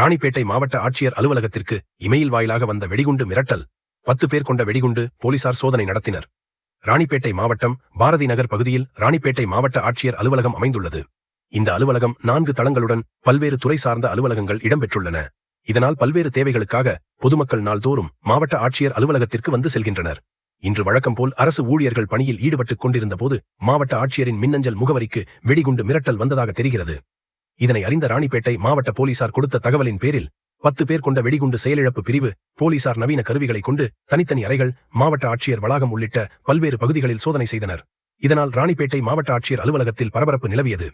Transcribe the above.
ராணிப்பேட்டை மாவட்ட ஆட்சியர் அலுவலகத்திற்கு இமெயில் வாயிலாக வந்த வெடிகுண்டு மிரட்டல். பத்து பேர் கொண்ட வெடிகுண்டு போலீசார் சோதனை நடத்தினர். ராணிப்பேட்டை மாவட்டம் பாரதி நகர் பகுதியில் ராணிப்பேட்டை மாவட்ட ஆட்சியர் அலுவலகம் அமைந்துள்ளது. இந்த அலுவலகம் நான்கு தளங்களுடன் பல்வேறு துறை சார்ந்த அலுவலகங்கள் இடம்பெற்றுள்ளன. இதனால் பல்வேறு தேவைகளுக்காக பொதுமக்கள் நாள்தோறும் மாவட்ட ஆட்சியர் அலுவலகத்திற்கு வந்து செல்கின்றனர். இன்று வழக்கம் போல் அரசு ஊழியர்கள் பணியில் ஈடுபட்டுக் கொண்டிருந்த போது மாவட்ட ஆட்சியரின் மின்னஞ்சல் முகவரிக்கு வெடிகுண்டு மிரட்டல் வந்ததாக தெரிகிறது. இதனை அறிந்த ராணிப்பேட்டை மாவட்ட போலீசார் கொடுத்த தகவலின் பேரில் பத்து பேர் கொண்ட வெடிகுண்டு செயலிழப்பு பிரிவு போலீசார் நவீன கருவிகளை கொண்டு தனித்தனி அறைகள் மாவட்ட ஆட்சியர் வளாகம் உள்ளிட்ட பல்வேறு பகுதிகளில் சோதனை செய்தனர். இதனால் ராணிப்பேட்டை மாவட்ட ஆட்சியர் அலுவலகத்தில் பரபரப்பு நிலவியது.